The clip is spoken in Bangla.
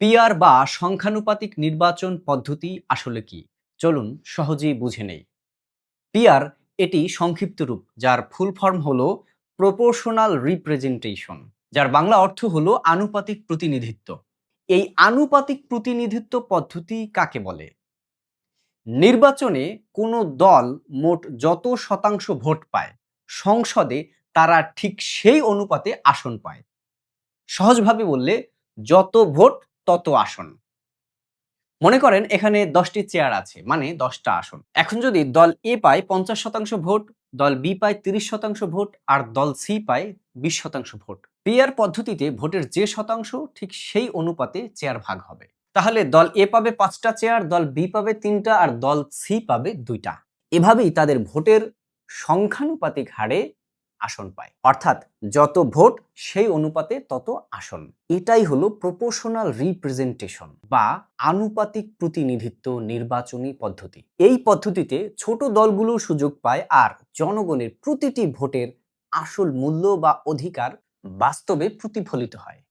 পিআর বা সংখ্যানুপাতিক নির্বাচন পদ্ধতি আসলে কি? চলুন সহজেই বুঝে নেই। পিআর এটি সংক্ষিপ্ত রূপ, যার ফুল ফর্ম হল প্রপোর্শনাল রিপ্রেজেন্টেশন, যার বাংলা অর্থ হলো আনুপাতিক প্রতিনিধিত্ব। এই আনুপাতিক প্রতিনিধিত্ব পদ্ধতি কাকে বলে? নির্বাচনে কোনো দল মোট যত শতাংশ ভোট পায়, সংসদে তারা ঠিক সেই অনুপাতে আসন পায়। সহজভাবে বললে, যত ভোট তত আসন। মনে করেন এখানে দশটি চেয়ার আছে মানে দশটা আসন। এখন যদি দল এ পায় পঞ্চাশ শতাংশ ভোট, দল বি পায় তিরিশ শতাংশ ভোট, আর দল সি পায় বিশ শতাংশ ভোট। পিআর পদ্ধতিতে ভোটের যে শতাংশ, ঠিক সেই অনুপাতে চেয়ার ভাগ হবে। তাহলে দল এ পাবে পাঁচটা চেয়ার, দল বি পাবে তিনটা, আর দল সি পাবে দুইটা। এভাবেই তাদের ভোটের সংখ্যানুপাতিক হারে আসন পায়। অর্থাৎ যত ভোট সেই অনুপাতে তত আসন। এটাই হলো প্রপোর্শনাল রিপ্রেজেন্টেশন বা আনুপাতিক প্রতিনিধিত্ব নির্বাচনী পদ্ধতি। এই পদ্ধতিতে ছোট দলগুলো সুযোগ পায় আর জনগণের প্রতিটি ভোটের আসল মূল্য বা অধিকার বাস্তবে প্রতিফলিত হয়।